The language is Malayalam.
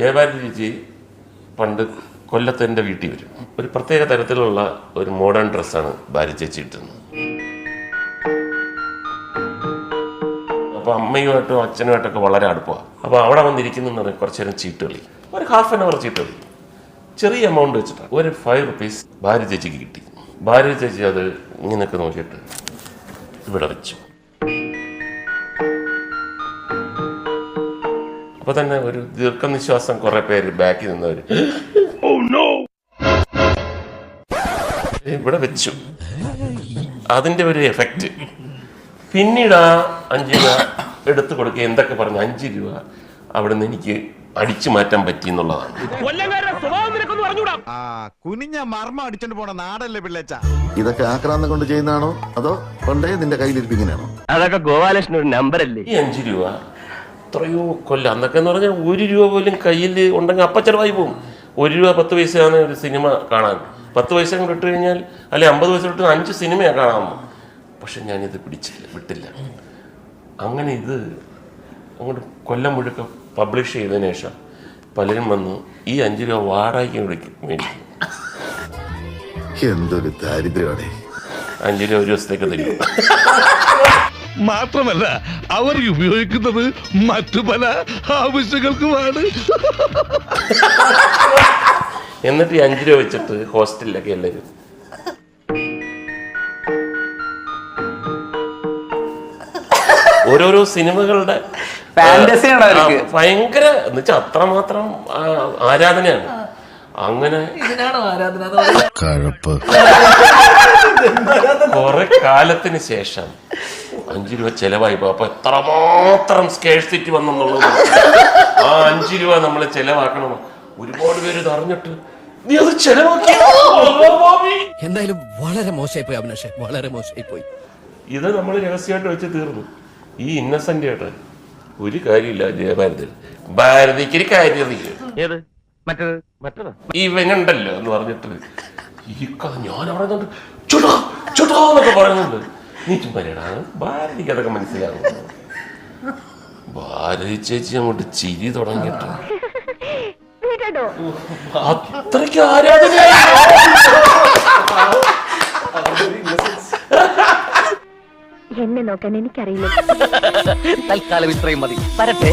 ജയഭാരതി ചേച്ചി പണ്ട് കൊല്ലത്ത് എന്റെ വീട്ടിൽ വരും. ഒരു പ്രത്യേക തരത്തിലുള്ള ഒരു മോഡേൺ ഡ്രസ്സാണ് ഭാര്യ ചേച്ചി ഇട്ടുന്നത് അപ്പോൾ അമ്മയുമായിട്ടും അച്ഛനുമായിട്ടൊക്കെ വളരെ അടുപ്പമാണ്. അപ്പോൾ അവിടെ വന്നിരിക്കുന്നെന്ന് പറഞ്ഞാൽ കുറച്ച് നേരം ചീട്ട് കളി ഒരു ഹാഫ് ആൻ അവർ ചീട്ട് കളി ചെറിയ എമൗണ്ട് വെച്ചിട്ടാണ്. ഒരു ഫൈവ് റുപ്പീസ് ഭാര്യ ചേച്ചിക്ക് കിട്ടി. ഭാര്യ ചേച്ചി അത് ഇങ്ങനെയൊക്കെ നോക്കിയിട്ട് ഇവിടെ വെച്ചു. അപ്പൊ തന്നെ ഒരു ദീർഘനിശ്വാസം കുറെ പേര് ബാക്കിൽ നിന്നവര്. ഇവിടെ വെച്ചു. അതിന്റെ ഒരു എഫക്റ്റ് പിന്നീട് ആ അഞ്ച് രൂപ എടുത്തു കൊടുക്കുക എന്തൊക്കെ പറഞ്ഞു അഞ്ച് രൂപ അവിടെ നിന്ന് എനിക്ക് അടിച്ചു മാറ്റാൻ പറ്റി എന്നുള്ളതാണ്. ആ കുനിഞ്ഞ മർമ്മ അടിച്ചോണ്ട് പോണ നാടല്ലേ പിള്ളേച്ച. ഇതൊക്കെ ആക്രാന്തം കൊണ്ട് ചെയ്യുന്നതാണോ? അതോ പണ്ടേ നിന്റെ കയ്യിലിരിപ്പിങ്ങനെയാണോ അതൊക്കെ ഗോപാലകൃഷ്ണൻ ഒരു നമ്പർ അല്ലേ? ഈ അഞ്ചു രൂപ എത്രയോ കൊല്ലം. അന്നൊക്കെ എന്ന് പറഞ്ഞാൽ ഒരു രൂപ പോലും കയ്യിൽ ഉണ്ടെങ്കിൽ അപ്പം ചിലവായി പോകും ഒരു രൂപ പത്ത് പൈസയാണ് ഒരു സിനിമ കാണാൻ. പത്ത് പൈസ കൂടെ ഇട്ട് കഴിഞ്ഞാൽ അല്ലെ അമ്പത് പൈസ ഇട്ട് അഞ്ച് സിനിമയാണ് കാണാമോ പക്ഷെ ഞാനിത് പിടിച്ചില്ല വിട്ടില്ല. അങ്ങനെ ഇത് അങ്ങോട്ട് കൊല്ലം മുഴുക്ക പബ്ലിഷ് ചെയ്തതിന് ശേഷം പലരും വന്നു ഈ അഞ്ച് രൂപ വാടകയ്ക്ക് വിളിക്കും മേടിക്കും. എന്തൊരു ദാരിദ്ര്യമാണ്. അഞ്ച് രൂപ ഒരു ദിവസത്തേക്ക് തരും. മാത്രമല്ല അവർ ഉപയോഗിക്കുന്നത് മറ്റു പല ആവശ്യങ്ങൾക്കുമാണ് എന്നിട്ട് ഈ അഞ്ച് രൂപ വെച്ചിട്ട് ഹോസ്റ്റലിലൊക്കെ എല്ലാവരും ഓരോരോ സിനിമകളുടെ Fantasy ആണ് അവർക്ക്. ഭയങ്കര എന്നുവെച്ചാൽ അത്രമാത്രം മാത്രം ആരാധനയാണ് അങ്ങനെ കൊറേ ആരാധന എന്ന് പറയുന്നത്? കഴപ്പ് കുറെ കാലത്തിന് ശേഷം അഞ്ചു രൂപ ചെലവായി അപ്പൊ എത്രമാത്രം സ്കേഴ്സിറ്റി വന്നെന്നുള്ളത് ആ അഞ്ചു രൂപ നമ്മൾ ചെലവാക്കണം. ഒരുപാട് പേര് ഇത് അറിഞ്ഞിട്ട് നീ അത് ചെലവാക്കി ബാബി?" എന്തായാലും വളരെ മോശമായി പോയി അഭിനാഷ്. വളരെ മോശമായി പോയി ഇത് നമ്മൾ രഹസ്യമായിട്ട് വെച്ച് തീർന്നു. ഈ ഇന്നസെന്റ് ആയിട്ട് ഒരു കാര്യമില്ല ജയഭാരതി ഭാരതിക്ക് ഒരു കാര്യം ഏത്? മറ്റേത്? മറ്റേതാ? ഇവനുണ്ടല്ലോ എന്ന് പറഞ്ഞിട്ട്. ഈ കഥ ഞാൻ അവിടെ ചുടാ ചുടാ എന്നൊക്കെ പറയുന്നുണ്ട്. നീ ചുമ്മാരിടാ ഭാരതിക്ക് അതൊക്കെ മനസ്സിലാകും ഭാരതി ചേച്ചി അങ്ങോട്ട് ചിരി തുടങ്ങിയിട്ട് അത്രയ്ക്ക് ആരാധന എന്നെ നോക്കാൻ എനിക്കറിയില്ല. തൽക്കാലം ഇത്രയും മതി. വരട്ടെ.